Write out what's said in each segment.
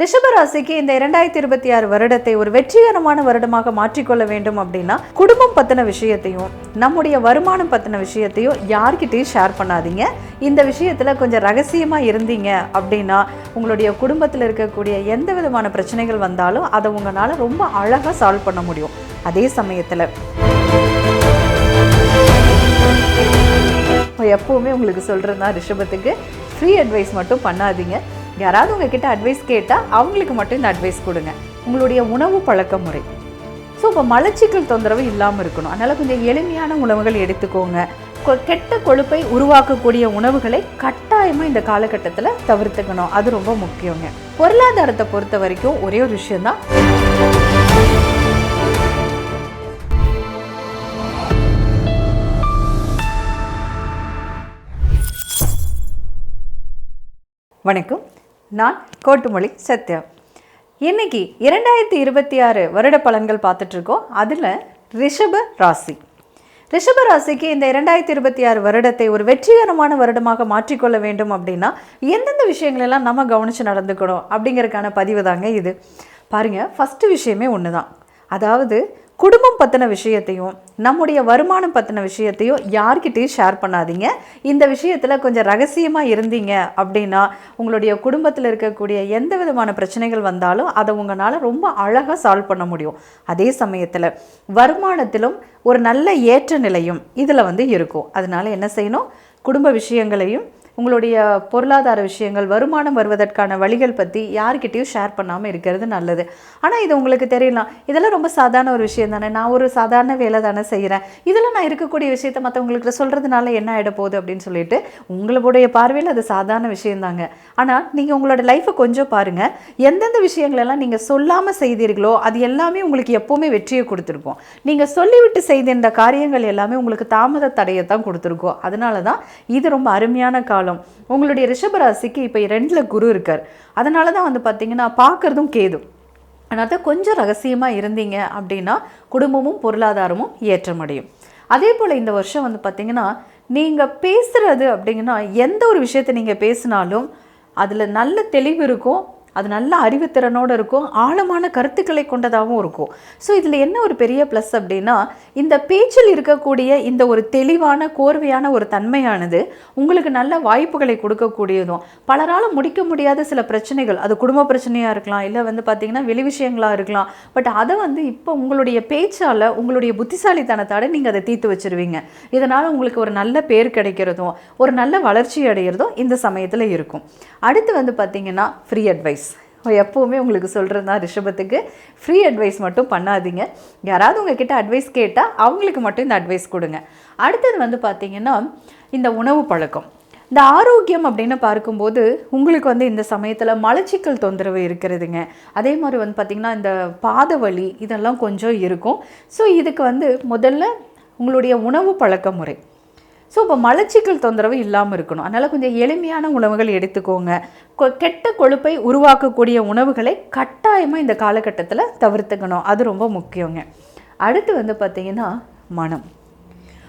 ரிஷபராசிக்கு இந்த இரண்டாயிரத்தி இருபத்தி ஆறு வருடத்தை ஒரு வெற்றிகரமான வருடமாக மாற்றிக்கொள்ள வேண்டும் அப்படின்னா குடும்பம் பத்தின விஷயத்தையும் நம்முடைய வருமானம் பத்தின விஷயத்தையும் யார்கிட்டையும் ஷேர் பண்ணாதீங்க. இந்த விஷயத்துல கொஞ்சம் ரகசியமா இருந்தீங்க அப்படின்னா உங்களுடைய குடும்பத்தில் இருக்கக்கூடிய எந்த விதமான பிரச்சனைகள் வந்தாலும் அதை உங்களால் ரொம்ப அழகாக சால்வ் பண்ண முடியும். அதே சமயத்தில் எப்பவுமே உங்களுக்கு சொல்கிறது தான் ரிஷபத்துக்கு ஃப்ரீ அட்வைஸ் மட்டும் பண்ணாதீங்க. யாராவது உங்ககிட்ட அட்வைஸ் கேட்டால் அவங்களுக்கு மட்டும் இந்த அட்வைஸ் கொடுங்க. உங்களுடைய உணவு பழக்க முறை. ஸோ இப்போ மலச்சிக்கல் தொந்தரவு இல்லாமல் இருக்கணும். அதனால் கொஞ்சம் எளிமையான உணவுகள் எடுத்துக்கோங்க. கொ- கெட்ட கொழுப்பை உருவாக்கக்கூடிய உணவுகளை கட்டாயமாக இந்த காலகட்டத்தில் தவிர்த்துக்கணும். அது ரொம்ப முக்கியங்க. பொருளாதாரத்தை பொறுத்த வரைக்கும் ஒரே ஒரு விஷயந்தான் வணக்கம். நான் கோட்டுமொழி சத்யா. இன்னைக்கு இரண்டாயிரத்தி இருபத்தி ஆறு வருட பலன்கள் பார்த்துட்ருக்கோம். அதில் ரிஷப ராசி. ரிஷப ராசிக்கு இந்த இரண்டாயிரத்தி இருபத்தி ஆறு வருடத்தை ஒரு வெற்றிகரமான வருடமாக மாற்றிக்கொள்ள வேண்டும் அப்படின்னா எந்தெந்த விஷயங்களெல்லாம் நம்ம கவனித்து நடந்துக்கணும் அப்படிங்கிறதுக்கான பதிவு தாங்க இது. பாருங்கள் ஃபஸ்ட்டு விஷயமே ஒன்று தான் அதாவது குடும்பம் பற்றின விஷயத்தையும் நம்முடைய வருமானம் பற்றின விஷயத்தையும் யார்கிட்டையும் ஷேர் பண்ணாதீங்க. இந்த விஷயத்தில் கொஞ்சம் ரகசியமாக இருந்தீங்க அப்படின்னா உங்களுடைய குடும்பத்தில் இருக்கக்கூடிய எந்த விதமான பிரச்சனைகள் வந்தாலும் அதை உங்களால் ரொம்ப அழகாக சால்வ் பண்ண முடியும். அதே சமயத்தில் வருமானத்திலும் ஒரு நல்ல ஏற்ற நிலையும் இதில் வந்து இருக்கும். அதனால என்ன செய்யணும்? குடும்ப விஷயங்களையும் உங்களுடைய பொருளாதார விஷயங்கள் வருமானம் வருவதற்கான வழிகள் பற்றி யார்கிட்டையும் ஷேர் பண்ணாமல் இருக்கிறது நல்லது. ஆனால் இது உங்களுக்கு தெரியலாம். இதெல்லாம் ரொம்ப சாதாரண ஒரு விஷயம் தானே. நான் ஒரு சாதாரண வேலை தானே செய்கிறேன் இதெல்லாம் நான் இருக்கக்கூடிய விஷயத்த மற்றவங்களுக்கு சொல்கிறதுனால என்ன ஆகிட போகுது அப்படின்னு சொல்லிட்டு உங்களுடைய பார்வையில் அது சாதாரண விஷயந்தாங்க ஆனால் நீங்கள் உங்களோட லைஃப்பை கொஞ்சம் பாருங்கள் எந்தெந்த விஷயங்களெல்லாம் நீங்கள் சொல்லாமல் செய்தீர்களோ அது எல்லாமே உங்களுக்கு எப்போவுமே வெற்றியை கொடுத்துருக்கும். நீங்கள் சொல்லிவிட்டு செய்த இந்த காரியங்கள் எல்லாமே உங்களுக்கு தாமத தடையை தான் கொடுத்துருக்கோம். அதனால தான் இது ரொம்ப அருமையான காலம். உங்களுடைய ரிஷபராசிக்கு இப்போ ரெண்டில் குரு இருக்கார். அதனால தான் வந்து பார்த்தீங்கன்னா பார்க்குறதும் கேது. அதனால் கொஞ்சம் ரகசியமாக இருந்தீங்க அப்படின்னா குடும்பமும் பொருளாதாரமும் ஏற்றமடையும். அதே போல் இந்த வருஷம் வந்து பார்த்தீங்கன்னா நீங்கள் பேசுகிறது அப்படிங்கன்னா எந்த ஒரு விஷயத்தை நீங்கள் பேசினாலும் அதில் நல்ல தெளிவு இருக்கும் அது நல்ல அறிவுத்திறனோடு இருக்கும் ஆழமான கருத்துக்களை கொண்டதாகவும் இருக்கும். ஸோ இதில் என்ன ஒரு பெரிய ப்ளஸ் அப்படின்னா இந்த பேச்சில் இருக்கக்கூடிய இந்த ஒரு தெளிவான கோர்வையான ஒரு தன்மையானது உங்களுக்கு நல்ல வாய்ப்புகளை கொடுக்கக்கூடியதும் பலரால் முடிக்க முடியாத சில பிரச்சனைகள் அது குடும்ப பிரச்சனையாக இருக்கலாம் இல்லை வந்து பார்த்திங்கன்னா வெளி விஷயங்களாக இருக்கலாம் பட் அதை வந்து இப்போ உங்களுடைய பேச்சால் உங்களுடைய புத்திசாலித்தனத்தால் நீங்கள் அதை தீர்த்து வச்சிருவீங்க. இதனால் உங்களுக்கு ஒரு நல்ல பேர் கிடைக்கிறதும் ஒரு நல்ல வளர்ச்சி அடைகிறதும் இந்த சமயத்தில் இருக்கும். அடுத்து வந்து பார்த்திங்கன்னா ஃப்ரீ அட்வைஸ் எப்போவுமே உங்களுக்கு சொல்கிறது தான் ரிஷபத்துக்கு. ஃப்ரீ அட்வைஸ் மட்டும் பண்ணாதீங்க. யாராவது உங்ககிட்ட அட்வைஸ் கேட்டால் அவங்களுக்கு மட்டும் இந்த அட்வைஸ் கொடுங்க. அடுத்தது வந்து பார்த்திங்கன்னா இந்த உணவு பழக்கம். இந்த ஆரோக்கியம் அப்படின்னு பார்க்கும்போது உங்களுக்கு வந்து இந்த சமயத்தில் மலச்சிக்கல் தொந்தரவு இருக்கிறதுங்க. அதே மாதிரி வந்து பார்த்திங்கன்னா இந்த பாத வலி இதெல்லாம் கொஞ்சம் இருக்கும். ஸோ இதுக்கு வந்து முதல்ல உங்களுடைய உணவு பழக்க முறை. ஸோ இப்போ மலச்சிக்கல் தொந்தரவு இல்லாமல் இருக்கணும். அதனால் கொஞ்சம் எளிமையான உணவுகள் எடுத்துக்கோங்க. கொ- கெட்ட கொழுப்பை உருவாக்கக்கூடிய உணவுகளை கட்டாயமாக இந்த காலகட்டத்தில் தவிர்த்துக்கணும். அது ரொம்ப முக்கியங்க. அடுத்து வந்து பார்த்திங்கன்னா மனம்.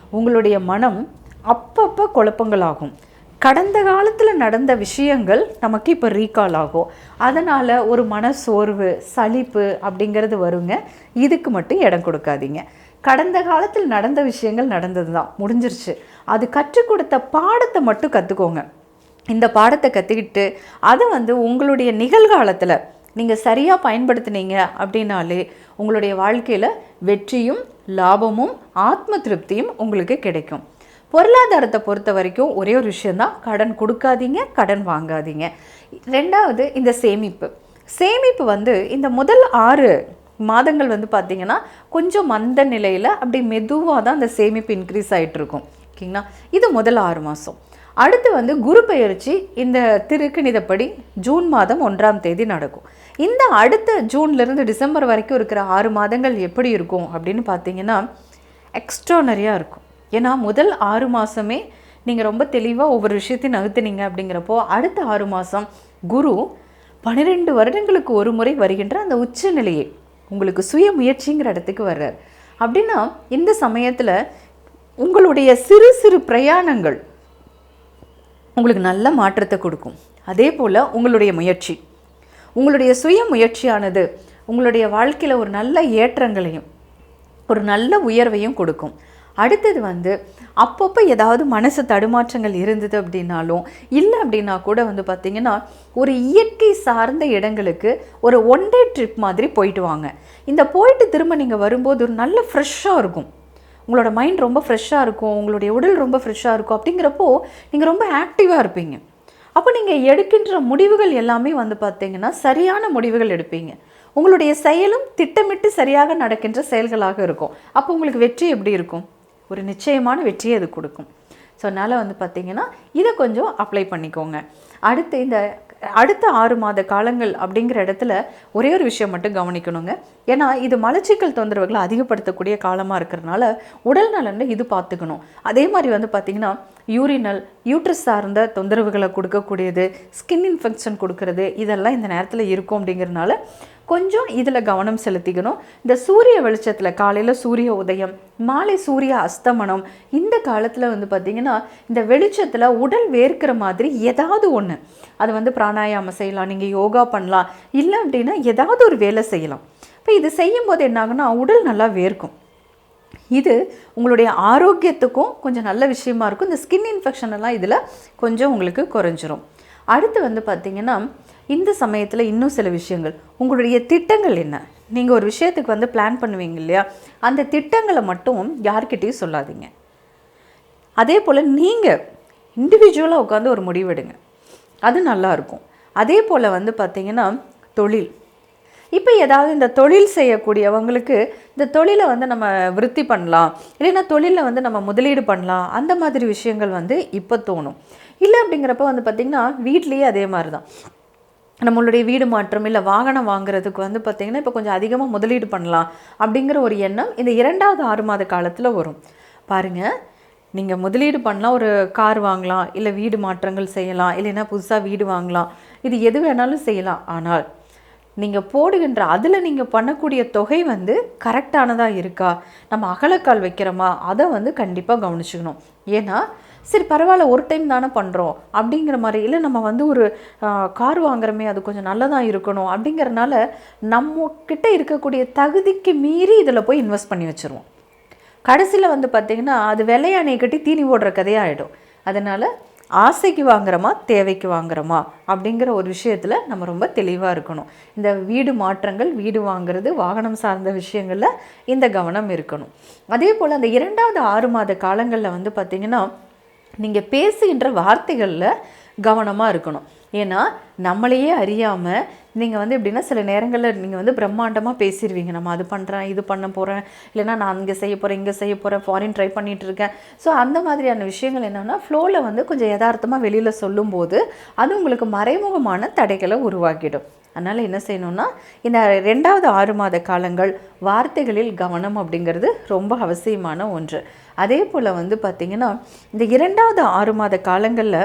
உங்களுடைய மனம் அப்பப்போ குழப்பங்களாகும். கடந்த காலத்தில் நடந்த விஷயங்கள் நமக்கு இப்போ ரீகால் ஆகும். அதனால் ஒரு மன சோர்வு சலிப்பு அப்படிங்கிறது வருங்க. இதுக்கு மட்டும் இடம் கொடுக்காதீங்க. கடந்த காலத்தில் நடந்த விஷயங்கள் நடந்தது தான் முடிஞ்சிருச்சு. அது கற்றுக் கொடுத்த பாடத்தை மட்டும் கற்றுக்கோங்க இந்த பாடத்தை கற்றுக்கிட்டு அதை வந்து உங்களுடைய நிகழ்காலத்தில் நீங்கள் சரியாக பயன்படுத்துனீங்க அப்படின்னாலே உங்களுடைய வாழ்க்கையில் வெற்றியும் லாபமும் ஆத்ம திருப்தியும் உங்களுக்கு கிடைக்கும். பொருளாதாரத்தை பொறுத்த வரைக்கும் ஒரே ஒரு விஷயந்தான் கடன் கொடுக்காதீங்க கடன் வாங்காதீங்க. ரெண்டாவது இந்த சேமிப்பு. சேமிப்பு வந்து இந்த முதல் ஆறு மாதங்கள் வந்து பார்த்திங்கன்னா கொஞ்சம் மந்த நிலையில் அப்படி மெதுவாக தான் அந்த சேமிப்பு இன்க்ரீஸ் ஆகிட்டு இருக்கும் ஓகேங்களா? இது முதல் ஆறு மாதம் அடுத்து வந்து குரு பெயர்ச்சி இந்த திருக்கணிதப்படி ஜூன் மாதம் ஒன்றாம் தேதி நடக்கும். இந்த அடுத்த ஜூன்லேருந்து டிசம்பர் வரைக்கும் இருக்கிற ஆறு மாதங்கள் எப்படி இருக்கும் அப்படின்னு பார்த்தீங்கன்னா எக்ஸ்ட்ரானரியாக இருக்கும். ஏன்னா முதல் ஆறு மாதமே நீங்கள் ரொம்ப தெளிவாக ஒவ்வொரு விஷயத்தையும் நகர்த்துனீங்க அப்படிங்கிறப்போ அடுத்த ஆறு மாதம் குரு பன்னிரெண்டு வருடங்களுக்கு ஒரு முறை வருகின்ற அந்த உச்ச நிலையை உங்களுக்கு சுய முயற்சிங்கிற இடத்துக்கு வர்றார். அப்படின்னா இந்த சமயத்தில் உங்களுடைய சிறு சிறு பிரயாணங்கள் உங்களுக்கு நல்ல மாற்றத்தை கொடுக்கும். அதே போல் உங்களுடைய முயற்சி. உங்களுடைய சுய முயற்சியானது உங்களுடைய வாழ்க்கையில் ஒரு நல்ல ஏற்றங்களையும் ஒரு நல்ல உயர்வையும் கொடுக்கும். அடுத்தது வந்து அப்பப்போ ஏதாவது மனசு தடுமாற்றங்கள் இருந்தது அப்படின்னாலும் இல்லை அப்படின்னா கூட வந்து பார்த்திங்கன்னா ஒரு இயற்கை சார்ந்த இடங்களுக்கு ஒரு ஒன் டே ட்ரிப் மாதிரி போயிட்டு வாங்க. இந்த போயிட்டு திரும்ப நீங்கள் வரும்போது ஒரு நல்ல ஃப்ரெஷ்ஷாக இருக்கும். உங்களோட மைண்ட் ரொம்ப ஃப்ரெஷ்ஷாக இருக்கும் உங்களுடைய உடல் ரொம்ப ஃப்ரெஷ்ஷாக இருக்கும் அப்படிங்கிறப்போ நீங்கள் ரொம்ப ஆக்டிவாக இருப்பீங்க. அப்போ நீங்கள் எடுக்கின்ற முடிவுகள் எல்லாமே வந்து பார்த்தீங்கன்னா சரியான முடிவுகள் எடுப்பீங்க. உங்களுடைய செயலும் திட்டமிட்டு சரியாக நடக்கின்ற செயல்களாக இருக்கும். அப்போ உங்களுக்கு வெற்றி எப்படி இருக்கும்? ஒரு நிச்சயமான வெற்றியை அது கொடுக்கும். ஸோ அதனால் வந்து பார்த்திங்கன்னா இதை கொஞ்சம் அப்ளை பண்ணிக்கோங்க. அடுத்து இந்த அடுத்த ஆறு மாத காலங்கள் அப்படிங்கிற இடத்துல ஒரே ஒரு விஷயம் மட்டும் கவனிக்கணுங்க. ஏன்னா இது மலச்சிக்கல் தொந்தரவுகளை அதிகப்படுத்தக்கூடிய காலமாக இருக்கிறதுனால உடல் நலனில் இது பார்த்துக்கணும். அதே மாதிரி வந்து பார்த்திங்கன்னா யூரினல் யூட்ரஸ் சார்ந்த தொந்தரவுகளை கொடுக்கக்கூடியது ஸ்கின் இன்ஃபெக்ஷன் கொடுக்கறது இதெல்லாம் இந்த நேரத்தில் இருக்கும் அப்படிங்கிறதுனால கொஞ்சம் இதில் கவனம் செலுத்திக்கணும். இந்த சூரிய வெளிச்சத்தில் காலையில் சூரிய உதயம் மாலை சூரிய அஸ்தமனம் இந்த காலத்தில் வந்து பார்த்திங்கன்னா இந்த வெளிச்சத்தில் உடல் வேர்க்கிற மாதிரி ஏதாவது ஒன்று அது வந்து பிராணாயாமம் செய்யலாம் நீங்கள் யோகா பண்ணலாம் இல்லை அப்படின்னா ஏதாவது ஒரு வேலை செய்யலாம். இப்போ இது செய்யும்போது என்னாகுன்னா உடல் நல்லா வேர்க்கும். இது உங்களுடைய ஆரோக்கியத்துக்கும் கொஞ்சம் நல்ல விஷயமா இருக்கும். இந்த ஸ்கின் இன்ஃபெக்ஷன் எல்லாம் இதில் கொஞ்சம் உங்களுக்கு குறைஞ்சிரும். அடுத்து வந்து பார்த்திங்கன்னா இந்த சமயத்தில் இன்னும் சில விஷயங்கள். உங்களுடைய திட்டங்கள் என்ன? நீங்கள் ஒரு விஷயத்துக்கு வந்து பிளான் பண்ணுவீங்க இல்லையா? அந்த திட்டங்களை மட்டும் யார்கிட்டையும் சொல்லாதீங்க. அதே போல் நீங்கள் இண்டிவிஜுவலாக உட்காந்து ஒரு முடிவெடுங்க அது நல்லாயிருக்கும் அதே போல் வந்து பார்த்திங்கன்னா தொழில். இப்போ ஏதாவது இந்த தொழில் செய்யக்கூடியவங்களுக்கு இந்த தொழிலை வந்து நம்ம விருத்தி பண்ணலாம். இல்லைன்னா தொழிலில் வந்து நம்ம முதலீடு பண்ணலாம். அந்த மாதிரி விஷயங்கள் வந்து இப்போ தோணும். இல்லை அப்படிங்கிறப்ப வந்து பார்த்திங்கன்னா வீட்லேயே அதே மாதிரி தான் நம்மளுடைய வீடு மாற்றம் இல்லை வாகனம் வாங்குறதுக்கு வந்து பார்த்திங்கன்னா இப்போ கொஞ்சம் அதிகமாக முதலீடு பண்ணலாம் அப்படிங்கிற ஒரு எண்ணம் இந்த இரண்டாவது ஆறு மாத காலத்தில் வரும். பாருங்கள் நீங்கள் முதலீடு பண்ணலாம் ஒரு கார் வாங்கலாம் இல்லை வீடு மாற்றங்கள் செய்யலாம் இல்லைன்னா புதுசாக வீடு வாங்கலாம். இது எது வேணாலும் செய்யலாம். ஆனால் நீங்கள் போடுகின்ற அதில் நீங்கள் பண்ணக்கூடிய தொகை வந்து கரெக்டானதாக இருக்கா? நம்ம அகலக்கால் வைக்கிறோமா? அதை வந்து கண்டிப்பாக கவனிச்சுக்கணும். ஏன்னா சரி பரவாயில்ல ஒரு டைம் தானே பண்ணுறோம் அப்படிங்கிற மாதிரி இல்லை நம்ம வந்து ஒரு கார் வாங்குறோமே அது கொஞ்சம் நல்லதாக இருக்கணும். அப்படிங்கிறனால நம்ம கிட்டே இருக்கக்கூடிய தகுதிக்கு மீறி இதில் போய் இன்வெஸ்ட் பண்ணி வச்சுருவோம். கடைசியில் வந்து பார்த்திங்கன்னா அது வெள்ளையானையை கட்டி தீனி ஓடுற கதையாகிடும் அதனால் ஆசைக்கு வாங்குறோமா தேவைக்கு வாங்குறோமா அப்படிங்கிற ஒரு விஷயத்தில் நம்ம ரொம்ப தெளிவாக இருக்கணும். இந்த வீடு மாற்றங்கள் வீடு வாங்குறது வாகனம் சார்ந்த விஷயங்களில் இந்த கவனம் இருக்கணும். அதே போல் அந்த இரண்டாவது ஆறு மாத காலங்களில் வந்து பார்த்திங்கன்னா நீங்கள் பேசுகின்ற வார்த்தைகளில் கவனமாக இருக்கணும். ஏன்னா நம்மளையே அறியாமல் நீங்கள் வந்து எப்படின்னா சில நேரங்களில் நீங்கள் வந்து பிரம்மாண்டமாக பேசிடுவீங்க நம்ம அது பண்ணுறேன் இது பண்ண போகிறேன் இல்லைனா நான் இங்கே செய்ய போகிறேன் இங்கே செய்ய போகிறேன் ஃபாரின் ட்ரை பண்ணிகிட்டு இருக்கேன். ஸோ அந்த மாதிரியான விஷயங்கள் என்னென்னா ஃப்ளோவில் வந்து கொஞ்சம் யதார்த்தமாக வெளியில் சொல்லும்போது அது உங்களுக்கு மறைமுகமான தடைகளை உருவாக்கிடும். அதனால் என்ன செய்யணும்னா இந்த ரெண்டாவது ஆறு மாத காலங்கள் வார்த்தைகளில் கவனம் அப்படிங்கிறது ரொம்ப அவசியமான ஒன்று. அதே போல் வந்து பார்த்திங்கன்னா இந்த இரண்டாவது ஆறு மாத காலங்களில்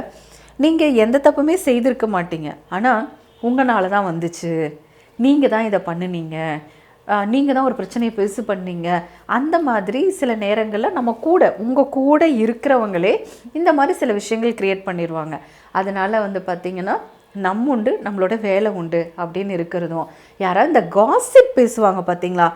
நீங்கள் எந்த தப்புமே செய்திருக்க மாட்டீங்க. ஆனால் உங்களால் தான் வந்துச்சு. நீங்கள் தான் இதை பண்ணுனீங்க. நீங்கள் தான் ஒரு பிரச்சனையை பெருசு பண்ணீங்க. அந்த மாதிரி சில நேரங்களில் நம்ம கூட உங்கள் கூட இருக்கிறவங்களே இந்த மாதிரி சில விஷயங்கள் க்ரியேட் பண்ணிடுவாங்க அதனால் வந்து பார்த்திங்கன்னா நம்ம உண்டு நம்மளோட வேலை உண்டு அப்படின்னு இருக்கிறதும். யாராவது இந்த காசிப் பேசுவாங்க பார்த்தீங்களா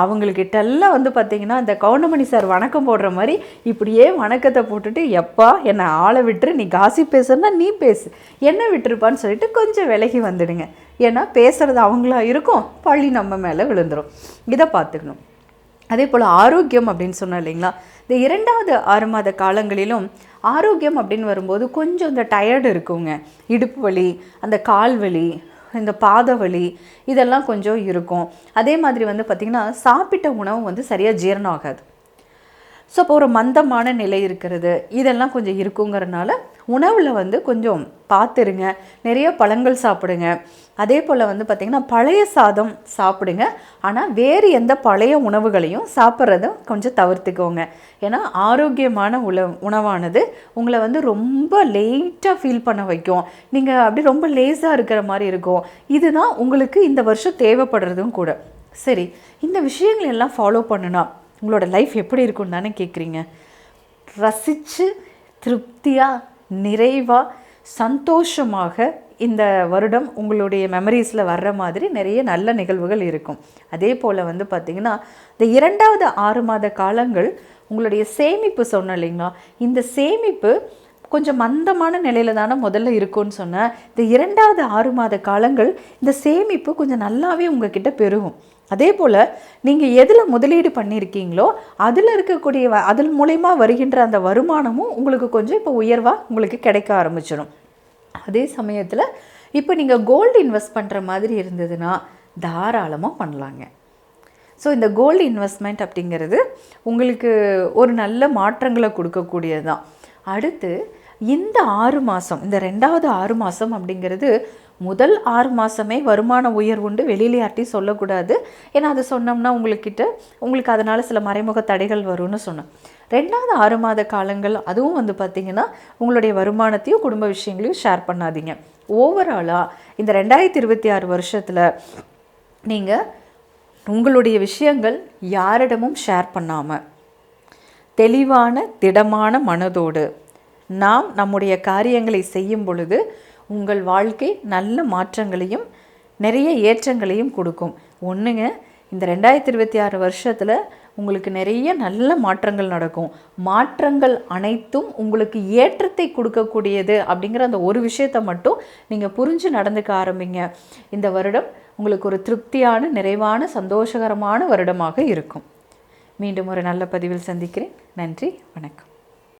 அவங்கக்கிட்டெல்லாம் வந்து பார்த்தீங்கன்னா இந்த கவுண்டமணி சார் வணக்கம் போடுற மாதிரி இப்படியே வணக்கத்தை போட்டுட்டு எப்பா என்னை ஆளை விட்டுரு நீ காசிப் பேசுனா நீ பேசு. என்ன விட்டுருப்பான்னு சொல்லிட்டு கொஞ்சம் விலகி வந்துடுங்க. ஏன்னா பேசுகிறது அவங்களா இருக்கும் பழி நம்ம மேலே விழுந்துடும் இதை பார்த்துக்கணும். அதே போல் ஆரோக்கியம் அப்படின்னு சொன்னோம் இல்லைங்களா? இந்த இரண்டாவது ஆறு மாத காலங்களிலும் ஆரோக்கியம் அப்படின்னு வரும்போது கொஞ்சம் இந்த டயர்டு இருக்குங்க. இடுப்பு வலி அந்த கால் வலி இந்த பாத வலி இதெல்லாம் கொஞ்சம் இருக்கும். அதே மாதிரி வந்து பார்த்திங்கன்னா சாப்பிட்ட உணவு வந்து சரியாக ஜீரணம் ஆகாது. ஸோ இப்போ ஒரு மந்தமான நிலை இருக்கிறது. இதெல்லாம் கொஞ்சம் இருக்குங்கிறனால உணவில் வந்து கொஞ்சம் பார்த்துருங்க நிறைய பழங்கள் சாப்பிடுங்க. அதே போல் வந்து பார்த்திங்கன்னா பழைய சாதம் சாப்பிடுங்க. ஆனால் வேறு எந்த பழைய உணவுகளையும் சாப்பிட்றதும் கொஞ்சம் தவிர்த்துக்கோங்க. ஏன்னா ஆரோக்கியமான உண உணவானது உங்களை வந்து ரொம்ப லேட்டாக ஃபீல் பண்ண வைக்கும். நீங்கள் அப்படி ரொம்ப லேஸாக இருக்கிற மாதிரி இருக்கும். இதுதான் உங்களுக்கு இந்த வருஷம் தேவைப்படுறதும் கூட. சரி இந்த விஷயங்கள் எல்லாம் ஃபாலோ பண்ணுனா உங்களோட லைஃப் எப்படி இருக்கும்னு தானே கேட்குறீங்க ரசித்து திருப்தியாக நிறைவாக சந்தோஷமாக இந்த வருடம் உங்களுடைய மெமரிஸில் வர்ற மாதிரி நிறைய நல்ல நிகழ்வுகள் இருக்கும். அதே போல் வந்து பார்த்திங்கன்னா இந்த இரண்டாவது ஆறு மாத காலங்கள் உங்களுடைய சேமிப்பு சொன்னோம் இல்லைங்களா? இந்த சேமிப்பு கொஞ்சம் மந்தமான நிலையில தானே முதல்ல இருக்கும்னு சொன்னேன். இந்த இரண்டாவது ஆறு மாத காலங்கள் இந்த சேமிப்பு கொஞ்சம் நல்லாவே உங்ககிட்ட பெருகும். அதே போல் நீங்கள் எதில் முதலீடு பண்ணியிருக்கீங்களோ அதில் இருக்கக்கூடிய வ- அதன் மூலயமா வருகின்ற அந்த வருமானமும் உங்களுக்கு கொஞ்சம் இப்போ உயர்வாக உங்களுக்கு கிடைக்க ஆரம்பிச்சிடும் அதே சமயத்தில் இப்போ நீங்கள் கோல்டு இன்வெஸ்ட் பண்ணுற மாதிரி இருந்ததுன்னா தாராளமாக பண்ணலாங்க. ஸோ இந்த கோல்டு இன்வெஸ்ட்மெண்ட் அப்படிங்கிறது உங்களுக்கு ஒரு நல்ல மாற்றங்களை கொடுக்கக்கூடியது தான் அடுத்து இந்த ஆறு மாதம் இந்த ரெண்டாவது ஆறு மாதம் அப்படிங்கிறது முதல் ஆறு மாதமே வருமான உயர்வுண்டு வெளியில யார்ட்டையும் சொல்லக்கூடாது. ஏன்னா அது சொன்னோம்னா உங்களுக்கிட்ட உங்களுக்கு அதனால் சில மறைமுக தடைகள் வரும்னு சொன்னேன் ரெண்டாவது ஆறு மாத காலங்கள் அதுவும் வந்து பார்த்திங்கன்னா உங்களுடைய வருமானத்தையும் குடும்ப விஷயங்களையும் ஷேர் பண்ணாதீங்க. ஓவராலாக இந்த ரெண்டாயிரத்தி இருபத்தி ஆறு வருஷத்தில் நீங்கள் உங்களுடைய விஷயங்கள் யாரிடமும் ஷேர் பண்ணாமல் தெளிவான திடமான மனதோடு நாம் நம்முடைய காரியங்களை செய்யும் பொழுது உங்கள் வாழ்க்கை நல்ல மாற்றங்களையும் நிறைய ஏற்றங்களையும் கொடுக்கும். ஒன்றுங்க இந்த ரெண்டாயிரத்தி இருபத்தி ஆறு வருஷத்தில் உங்களுக்கு நிறைய நல்ல மாற்றங்கள் நடக்கும். மாற்றங்கள் அனைத்தும் உங்களுக்கு ஏற்றத்தை கொடுக்கக்கூடியது அப்படிங்கிற அந்த ஒரு விஷயத்தை மட்டும் நீங்கள் புரிஞ்சு நடந்துக்க ஆரம்பிங்க. இந்த வருடம் உங்களுக்கு ஒரு திருப்தியான நிறைவான சந்தோஷகரமான வருடமாக இருக்கும். மீண்டும் ஒரு நல்ல பதிவில் சந்திக்கிறேன். நன்றி வணக்கம்.